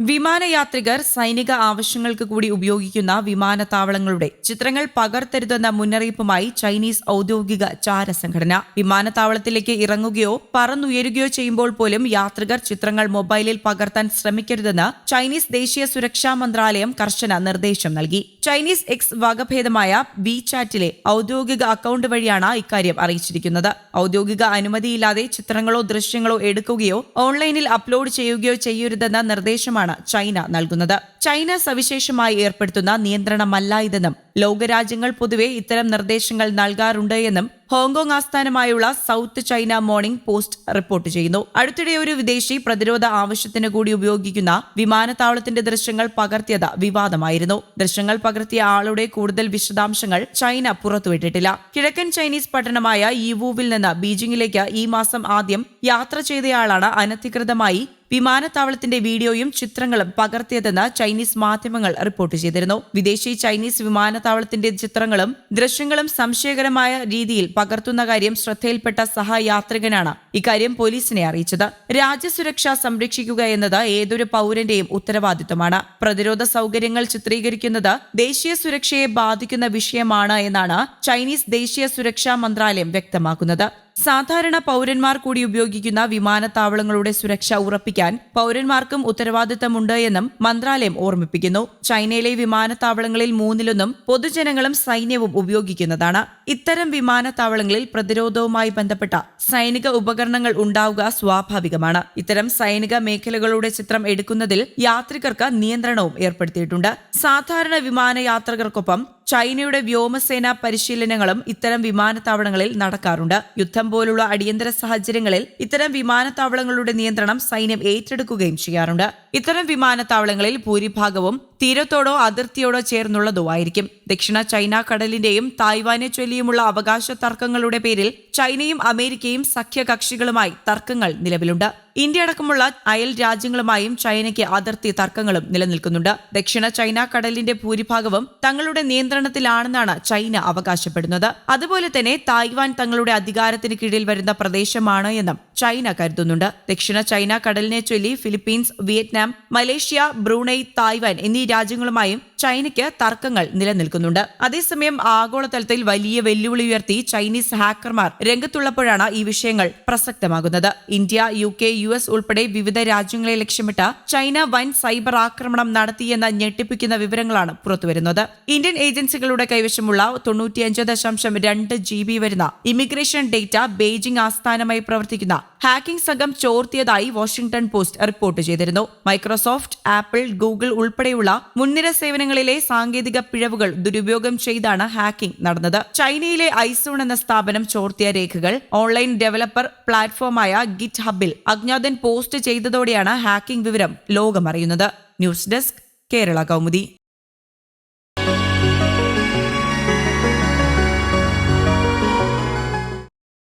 വിമാനയാത്രികർ സൈനിക ആവശ്യങ്ങൾക്ക് കൂടി ഉപയോഗിക്കുന്ന വിമാനത്താവളങ്ങളുടെ ചിത്രങ്ങൾ പകർത്തരുതെന്ന മുന്നറിയിപ്പുമായി ചൈനീസ് ഔദ്യോഗിക ചാര സംഘടന വിമാനത്താവളത്തിലേക്ക് ഇറങ്ങുകയോ പറന്നുയരുകയോ ചെയ്യുമ്പോൾ പോലും യാത്രികർ ചിത്രങ്ങൾ മൊബൈലിൽ പകർത്താൻ ശ്രമിക്കരുതെന്ന് ചൈനീസ് ദേശീയ സുരക്ഷാ മന്ത്രാലയം കർശന നിർദ്ദേശം നൽകി. ചൈനീസ് എക്സ് വകഭേദമായ ബി ചാറ്റിലെ ഔദ്യോഗിക അക്കൌണ്ട് വഴിയാണ് ഇക്കാര്യം അറിയിച്ചിരിക്കുന്നത്. ഔദ്യോഗിക അനുമതിയില്ലാതെ ചിത്രങ്ങളോ ദൃശ്യങ്ങളോ എടുക്കുകയോ ഓൺലൈനിൽ അപ്ലോഡ് ചെയ്യുകയോ ചെയ്യരുതെന്ന നിർദ്ദേശമാണ് ചൈന നൽകുന്നത്. ചൈന സവിശേഷമായി ഏർപ്പെടുത്തുന്ന നിയന്ത്രണമല്ല ഇതെന്നും ലോകരാജ്യങ്ങൾ പൊതുവെ ഇത്തരം നിർദ്ദേശങ്ങൾ നൽകാറുണ്ട് എന്നും ഹോങ്കോങ് ആസ്ഥാനമായുള്ള South China Morning Post report ചെയ്യുന്നു. അടുത്തിടെ ഒരു വിദേശി പ്രതിരോധ ആവശ്യത്തിന് കൂടി ഉപയോഗിക്കുന്ന വിമാനത്താവളത്തിന്റെ ദൃശ്യങ്ങൾ പകർത്തിയത് വിവാദമായിരുന്നു. ദൃശ്യങ്ങൾ പകർത്തിയ ആളുടെ കൂടുതൽ വിശദാംശങ്ങൾ ചൈന പുറത്തുവിട്ടിട്ടില്ല. കിഴക്കൻ ചൈനീസ് പട്ടണമായ ഈവൂവിൽ നിന്ന് ബീജിംഗിലേക്ക് ഈ മാസം ആദ്യം യാത്ര ചെയ്തയാളാണ് അനധികൃതമായി വിമാനത്താവളത്തിന്റെ വീഡിയോയും ചിത്രങ്ങളും പകർത്തിയതെന്ന് ചൈനീസ് മാധ്യമങ്ങൾ റിപ്പോർട്ട് ചെയ്തിരുന്നു. വിദേശി ചൈനീസ് വിമാനത്താവളത്തിന്റെ ചിത്രങ്ങളും ദൃശ്യങ്ങളും സംശയകരമായ രീതിയിൽ പകർത്തുന്ന കാര്യം ശ്രദ്ധയിൽപ്പെട്ട സഹയാത്രികനാണ്. ഇക്കാര്യം പോലീസിനെ അറിയിച്ചത്. രാജ്യസുരക്ഷ സംരക്ഷിക്കുക എന്നത് ഏതൊരു പൗരന്റെയും ഉത്തരവാദിത്തമാണ് പ്രതിരോധ സൗകര്യങ്ങൾ ചിത്രീകരിക്കുന്നത് ദേശീയ സുരക്ഷയെ ബാധിക്കുന്ന വിഷയമാണ് എന്നാണ് ചൈനീസ് ദേശീയ സുരക്ഷാ മന്ത്രാലയം വ്യക്തമാക്കുന്നത്. സാധാരണ പൗരന്മാർ കൂടി ഉപയോഗിക്കുന്ന വിമാനത്താവളങ്ങളുടെ സുരക്ഷ ഉറപ്പിക്കാൻ പൗരന്മാർക്കും ഉത്തരവാദിത്തമുണ്ട് എന്നും മന്ത്രാലയം ഓർമ്മിപ്പിക്കുന്നു. ചൈനയിലെ വിമാനത്താവളങ്ങളിൽ മൂന്നിലൊന്നും പൊതുജനങ്ങളും സൈന്യവും ഉപയോഗിക്കുന്നതാണ്. ഇത്തരം വിമാനത്താവളങ്ങളിൽ പ്രതിരോധവുമായി ബന്ധപ്പെട്ട സൈനിക ഉപകരണങ്ങൾ ഉണ്ടാവുക സ്വാഭാവികമാണ്. ഇത്തരം സൈനിക മേഖലകളുടെ ചിത്രം എടുക്കുന്നതിൽ യാത്രികർക്ക് നിയന്ത്രണവും ഏർപ്പെടുത്തിയിട്ടുണ്ട്. സാധാരണ വിമാനയാത്രികർക്കൊപ്പം ചൈനയുടെ വ്യോമസേന പരിശീലനങ്ങളും ഇത്തരം വിമാനത്താവളങ്ങളിൽ നടക്കാറുണ്ട്. യുദ്ധം പോലുള്ള അടിയന്തര സാഹചര്യങ്ങളിൽ ഇത്തരം വിമാനത്താവളങ്ങളുടെ നിയന്ത്രണം സൈന്യം ഏറ്റെടുക്കുകയും ചെയ്യാറുണ്ട്. ഇത്തരം വിമാനത്താവളങ്ങളിൽ ഭൂരിഭാഗവും തീരത്തോടോ അതിർത്തിയോടോ ചേർന്നുള്ളതോ ആയിരിക്കും ദക്ഷിണ ചൈന കടലിന്റെയും തായ്വാനെ ചൊല്ലിയുമുള്ള അവകാശ തർക്കങ്ങളുടെ പേരിൽ ചൈനയും അമേരിക്കയും സഖ്യകക്ഷികളുമായി തർക്കങ്ങൾ നിലവിലുണ്ട്. ഇന്ത്യ അടക്കമുള്ള അയൽ രാജ്യങ്ങളുമായും ചൈനയ്ക്ക് അതിർത്തി തർക്കങ്ങളും നിലനിൽക്കുന്നുണ്ട്. ദക്ഷിണ ചൈന കടലിന്റെ ഭൂരിഭാഗവും തങ്ങളുടെ നിയന്ത്രണത്തിലാണെന്നാണ് ചൈന അവകാശപ്പെടുന്നത്. അതുപോലെ തന്നെ തായ്വാൻ തങ്ങളുടെ അധികാരത്തിന് കീഴിൽ വരുന്ന പ്രദേശമാണ് എന്നും ചൈന കരുതുന്നുണ്ട്. ദക്ഷിണ ചൈന കടലിനെ ചൊല്ലി Philippines Vietnam Malaysia Brunei Taiwan എന്നീ രാജ്യങ്ങളുമായും ചൈനയ്ക്ക് തർക്കങ്ങൾ നിലനിൽക്കുന്നുണ്ട്. അതേസമയം ആഗോളതലത്തിൽ വലിയ വെല്ലുവിളി ഉയർത്തി ചൈനീസ് ഹാക്കർമാർ രംഗത്തുള്ളപ്പോഴാണ് ഈ വിഷയങ്ങൾ പ്രസക്തമാകുന്നത്. India U K U S ഉൾപ്പെടെ വിവിധ രാജ്യങ്ങളെ ലക്ഷ്യമിട്ട് ചൈന വൻ സൈബർ ആക്രമണം നടത്തിയെന്ന ഞെട്ടിപ്പിക്കുന്ന വിവരങ്ങളാണ് പുറത്തുവരുന്നത്. ഇന്ത്യൻ ഏജൻസികളുടെ കൈവശമുള്ള തൊണ്ണൂറ്റിയഞ്ച് ദശാംശം രണ്ട് ജി ബി വരുന്ന ഇമിഗ്രേഷൻ ഡേറ്റ ബെയ്ജിംഗ് ആസ്ഥാനമായി പ്രവർത്തിക്കുന്ന ഹാക്കിംഗ് സംഘം ചോർത്തിയതായി വാഷിംഗ്ടൺ പോസ്റ്റ് റിപ്പോർട്ട് ചെയ്തിരുന്നു. മൈക്രോസോഫ്റ്റ് ആപ്പിൾ ഗൂഗിൾ ഉൾപ്പെടെയുള്ള മുൻനിര സേവനങ്ങളിലെ സാങ്കേതിക പിഴവുകൾ ദുരുപയോഗം ചെയ്താണ് ഹാക്കിംഗ് നടന്നത്. ചൈനയിലെ ഐസോൺ എന്ന സ്ഥാപനം ചോർത്തിയ രേഖകൾ ഓൺലൈൻ ഡെവലപ്പർ പ്ലാറ്റ്ഫോമായ ഗിറ്റ് ഹബിൽ അജ്ഞാതൻ പോസ്റ്റ് ചെയ്തതോടെയാണ് ഹാക്കിംഗ് വിവരം ലോകമറിയുന്നത്. News desk Kerala Kaumudi.